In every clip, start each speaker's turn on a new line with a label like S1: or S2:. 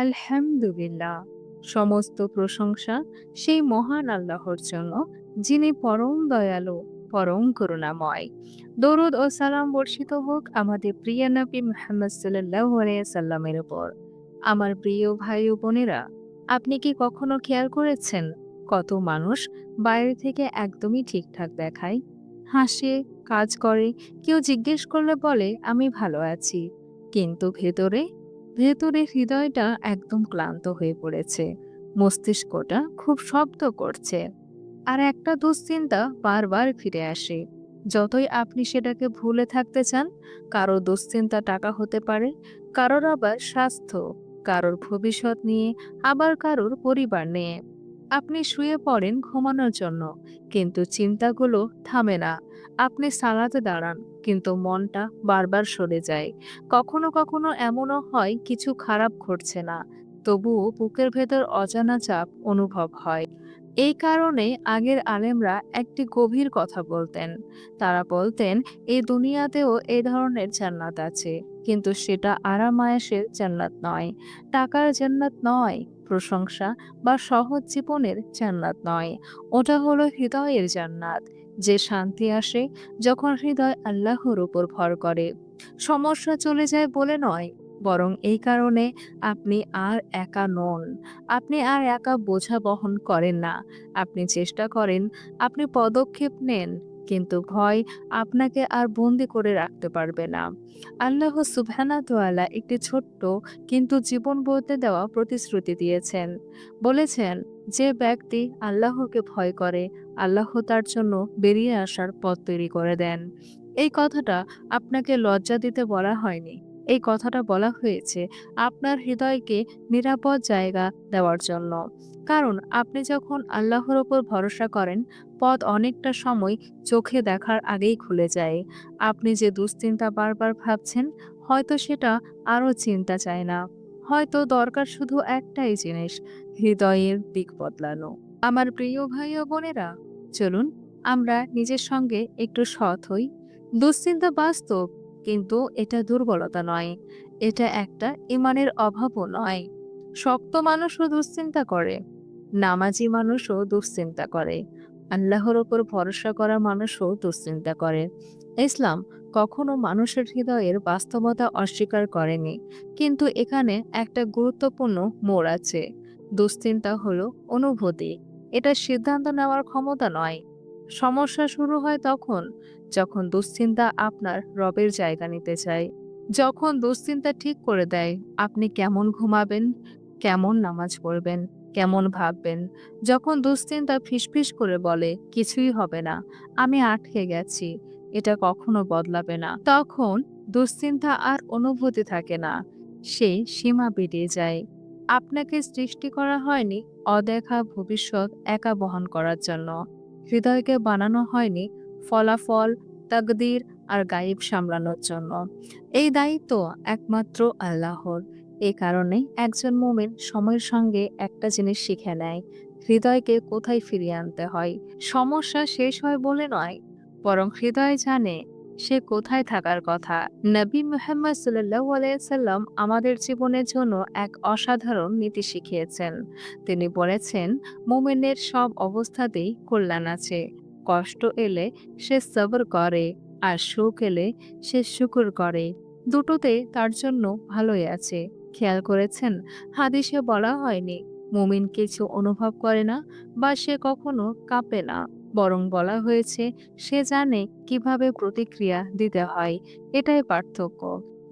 S1: আলহামদুলিল্লাহ। সমস্ত প্রশংসা সেই মহান আল্লাহর জন্য, যিনি পরম দয়ালু, পরম করুণাময়। দরুদ ও সালাম বর্ষিত হোক আমাদের প্রিয় নবী মুহাম্মদ আলাইহি সাল্লামের উপর। আমার প্রিয় ভাই ও বোনেরা, আপনি কি কখনো খেয়াল করেছেন কত মানুষ বাইরে থেকে একদমই ঠিকঠাক দেখায়? হাসে, কাজ করে, কেউ জিজ্ঞেস করলে বলে, আমি ভালো আছি। কিন্তু ভেতরে ভেতরে হৃদয়টা একদম ক্লান্ত হয়ে পড়েছে। মস্তিষ্কটা খুব শব্দ করছে। আর একটা দুশ্চিন্তা বারবার ফিরে আসে। যতই আপনি সেটাকে ভুলে থাকতে চান কারোর দুশ্চিন্তা টাকা হতে পারে, কারোর আবার স্বাস্থ্য, কারোর ভবিষ্যৎ নিয়ে, আবার কারোর পরিবার নিয়ে। আপনি শুয়ে পড়েন ঘুমানোর জন্য, কিন্তু চিন্তাগুলো থামে না। আপনি সালাতে দাঁড়ান, কিন্তু মনটা বারবার সরে যায়। কখনো কখনো এমনও হয়, কিছু খারাপ ঘটছে না, তবুও বুকের ভেতর অজানা চাপ অনুভব হয়। এই কারণে আগের আলেমরা একটি গভীর কথা বলতেন। তারা বলতেন, এই দুনিয়াতেও এই ধরনের জান্নাত আছে, কিন্তু সেটা আরামায়াসের জান্নাত নয়। টাকার জান্নাত নয়, প্রশংসা বা সহজ জীবনের জান্নাত নয়। ওটা হলো হৃদয়ের জান্নাত, যে শান্তি আসে যখন হৃদয় আল্লাহর উপর ভর করে। সমস্যা চলে যায় বলে নয় বরং এই কারণে আপনি আর একা নন। আপনি আর একা বোঝা বহন করেন না। আপনি চেষ্টা করেন, আপনি পদক্ষেপ নেন, কিন্তু ভয় আপনাকে আর বন্দি করে রাখতে পারবে না। আল্লাহ সুবহানা তোয়ালা একটি ছোট্ট কিন্তু জীবন বলতে দেওয়া প্রতিশ্রুতি দিয়েছেন। বলেছেন, যে ব্যক্তি আল্লাহকে ভয় করে, আল্লাহ তার জন্য বেরিয়ে আসার পথ তৈরি করে দেন। এই কথাটা আপনাকে লজ্জা দিতে বলা হয়নি। এই কথাটা বলা হয়েছে আপনার হৃদয়কে নিরাপদ জায়গা দেওয়ার জন্য। কারণ আপনি যখন আল্লাহর ওপর ভরসা করেন, পথ অনেকটা সময় চোখে দেখার আগেই খুলে যায়। আপনি যে দুশ্চিন্তা বারবার ভাবছেন, হয়তো সেটা আরও চিন্তা চায় না। হয়তো দরকার শুধু একটাই জিনিস, হৃদয়ের দিক বদলানো। আমার প্রিয় ভাই ও বোনেরা, চলুন আমরা নিজের সঙ্গে একটু সৎ হই। দুশ্চিন্তা বাস্তব কিন্তু এটা দুর্বলতা নয়। এটা একটা ইমানের অভাবও নয়। শক্ত মানুষও দুশ্চিন্তা করে। নামাজি মানুষও দুশ্চিন্তা করে। আল্লাহর ওপর ভরসা করা মানুষও দুশ্চিন্তা করে। ইসলাম কখনো মানুষের হৃদয়ের বাস্তবতা অস্বীকার করেনি। কিন্তু এখানে একটা গুরুত্বপূর্ণ মোড় আছে। দুশ্চিন্তা হলো অনুভূতি। এটা সিদ্ধান্ত নেওয়ার ক্ষমতা নয়। সমস্যা শুরু হয় তখন, যখন দুশ্চিন্তা আপনার রবের জায়গা নিতে চায়। যখন দুশ্চিন্তা ঠিক করে দেয়, আপনি কেমন ঘুমাবেন, কেমন নামাজ পড়বেন, কেমন ভাববেন, যখন দুশ্চিন্তা ফিসফিস করে বলে, কিছুই হবে না, আমি আটকে গেছি, এটা কখনো বদলাবে না। তখন দুশ্চিন্তা আর অনুভূতি থাকে না, সে সীমা বেরিয়ে যায়। আপনাকে সৃষ্টি করা হয়নি অদেখা ভবিষ্যৎ একা বহন করার জন্য। হৃদয়কে বানানো হয়নি ফলাফল, তাকদির আর গায়েব সামলানোর জন্য। এই দায়িত্ব একমাত্র আল্লাহর। এই কারণে একজন মোমেন সময়ের সঙ্গে একটা জিনিস শিখে নেয়, হৃদয়কে কোথায় ফিরিয়ে আনতে হয়। সমস্যা শেষ হয় বলে নয়, বরং হৃদয় জানে সে কোথায় থাকার কথা? নবী মুহাম্মদ সাল্লাহ আলাইসাল্লাম আমাদের জীবনের জন্য এক অসাধারণ নীতি শিখিয়েছেন। তিনি বলেছেন, মোমেনের সব অবস্থাতেই কল্যাণ আছে। কষ্ট এলে সে সবর করে আর সুখ এলে সে শুকুর করে। দুটোতে তার জন্য ভালোই আছে। খেয়াল করেছেন, হাদিসে বলা হয়নি, মুমিন কিছু অনুভব করে না বা সে কখনো কাঁপে না। বরং বলা হয়েছে, সে জানে কীভাবে প্রতিক্রিয়া দিতে হয়, এটাই পার্থক্য।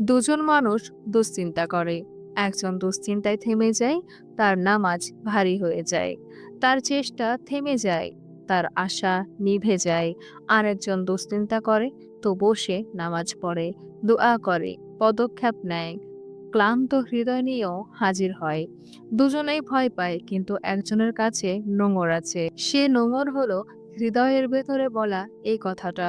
S1: দুজন মানুষ দুশ্চিন্তা করে। একজন দুশ্চিন্তায় থেমে যায়, তার নামাজ ভারী হয়ে যায়। তার চেষ্টা থেমে যায়, তার আশা নিভে যায়। আর একজন দুশ্চিন্তা করে তো বসে নামাজ পড়ে, দোয়া করে, পদক্ষেপ নেয়। ক্লান্ত হৃদয় নিয়েও হাজির হয়। দুজনেই ভয় পায়, কিন্তু একজনের কাছে নোংর আছে। সে নোংর হলো হৃদয়ের ভেতরে বলা এই কথাটা,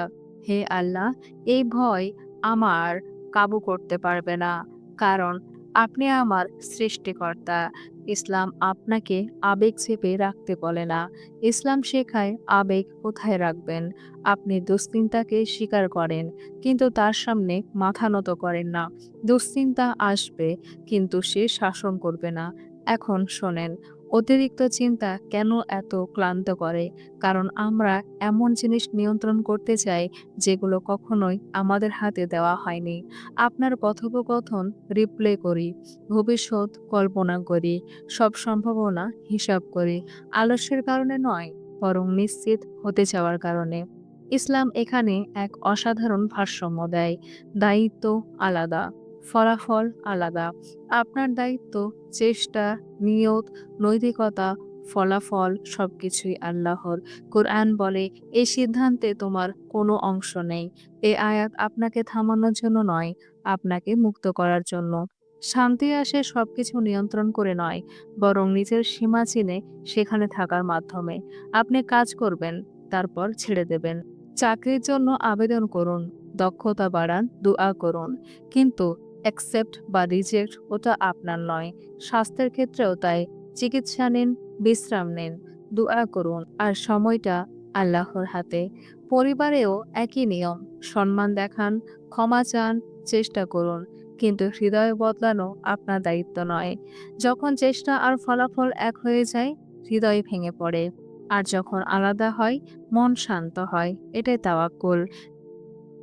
S1: হে আল্লাহ, এই ভয় আমার কাবু করতে পারবে না। কারণ আপনি আমার সৃষ্টিকর্তা। ইসলাম আপনাকে আবেগ চেপে রাখতে বলে না। ইসলাম শেখায় আবেগ কোথায় রাখবেন? আপনি দুশ্চিন্তাকে স্বীকার করেন, কিন্তু তার সামনে মাথা নত করেন না। দুশ্চিন্তা আসবে, কিন্তু সে শাসন করবে না। এখন শোনেন অতিরিক্ত চিন্তা কেন এত ক্লান্ত করে? কারণ আমরা এমন জিনিস নিয়ন্ত্রণ করতে চাই, যেগুলো কখনোই আমাদের হাতে দেওয়া হয়নি। আপনার কথোপকথন রিপ্লে করি, ভবিষ্যৎ কল্পনা করি, সব সম্ভাবনা হিসাব করি। আলস্যের কারণে নয়, বরং নিশ্চিত হতে চাওয়ার কারণে। ইসলাম এখানে এক অসাধারণ ভারসাম্য দেয়, দায়িত্ব আলাদা। ফলাফল আলাদা। আপনার দায়িত্ব, চেষ্টা, নিয়ত, নৈতিকতা, ফলাফল সব কিছুই আল্লাহর। কোরআন বলে, এই সিদ্ধান্তে তোমার কোনো অংশ নেই। এ আয়াত আপনাকে থামানোর জন্য নয়, আপনাকে মুক্ত করার জন্য। শান্তি আসে সবকিছু নিয়ন্ত্রণ করে নয়, বরং নিজের সীমা চিনে সেখানে থাকার মাধ্যমে। আপনি কাজ করবেন, তারপর ছেড়ে দেবেন। চাকরির জন্য আবেদন করুন, দক্ষতা বাড়ান, দোয়া করুন। কিন্তু অ্যাকসেপ্ট বা রিজেক্ট ওটা আপনার নয়। স্বাস্থ্যের ক্ষেত্রেও তাই। চিকিৎসা নিন, বিশ্রাম নিন, দোয়া করুন আর সময়টা আল্লাহর হাতে। পরিবারেও একই নিয়ম, সম্মান দেখান, ক্ষমা চান, চেষ্টা করুন। কিন্তু হৃদয় বদলানো আপনার দায়িত্ব নয়। যখন চেষ্টা আর ফলাফল এক হয়ে যায়, হৃদয় ভেঙে পড়ে। আর যখন আলাদা হয়, মন শান্ত হয়, এটাই তাওয়াক্কুল।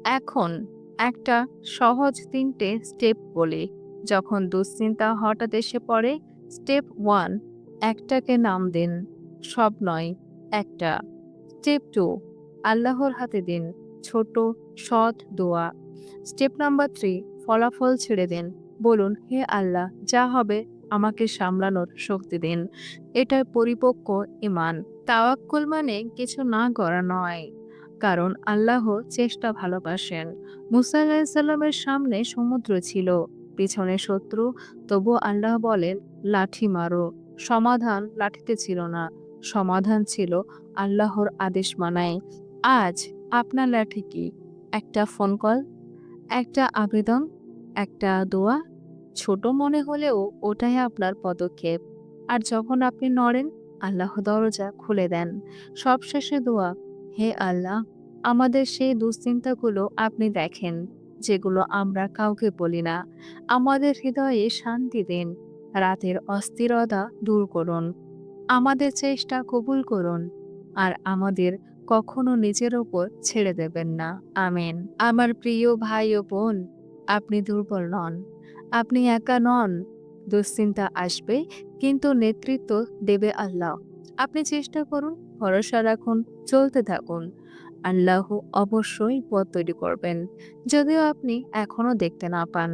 S1: এখন একটা সহজ তিনটে স্টেপ বলি। যখন দুশ্চিন্তা হঠাৎ এসে পড়ে, স্টেপ ওয়ান, একটাকে নাম দিন। সব নয়, একটা। স্টেপ টু, আল্লাহর হাতে দিন। ছোট, সৎ দোয়া। স্টেপ নাম্বার থ্রি, ফলাফল ছেড়ে দিন। বলুন, হে আল্লাহ, যা হবে আমাকে সামলানোর শক্তি দিন। এটা পরিপক্ক ইমান তাওয়াক্কুল মানে কিছু না করা নয়। কারণ আল্লাহ চেষ্টা ভালোবাসেন। মুসা আলাহিসাল্লামের সামনে সমুদ্র ছিল, পিছনে শত্রু তবু আল্লাহ বলেন, লাঠি মারো। সমাধান লাঠিতে ছিল না, সমাধান ছিল আল্লাহর আদেশ মানায়। আজ আপনার লাঠি কি? একটা ফোন কল? একটা আবেদন? একটা দোয়া? ছোট মনে হলেও ওটাই আপনার পদক্ষেপ। আর যখন আপনি নড়েন, আল্লাহ দরজা খুলে দেন। সবশেষে দোয়া হে আল্লাহ, আমাদের সেই দুশ্চিন্তাগুলো আপনি দেখেন, যেগুলো আমরা কাউকে বলি না। আমাদের হৃদয়ে শান্তি দিন, রাতের অস্থিরতা দূর করুন। আমাদের চেষ্টা কবুল করুন, আর আমাদের কখনো নিজের ওপর ছেড়ে দেবেন না। আমেন। আমার প্রিয় ভাই ও বোন, আপনি দুর্বল নন, আপনি একা নন। দুশ্চিন্তা আসবে, কিন্তু নেতৃত্ব দেবে আল্লাহ। আপনি চেষ্টা করুন, ভরসা রাখুন, চলতে থাকুন। আল্লাহ অবশ্যই পথ তৈরি করবেন, যদিও আপনি এখনও দেখতে না পান।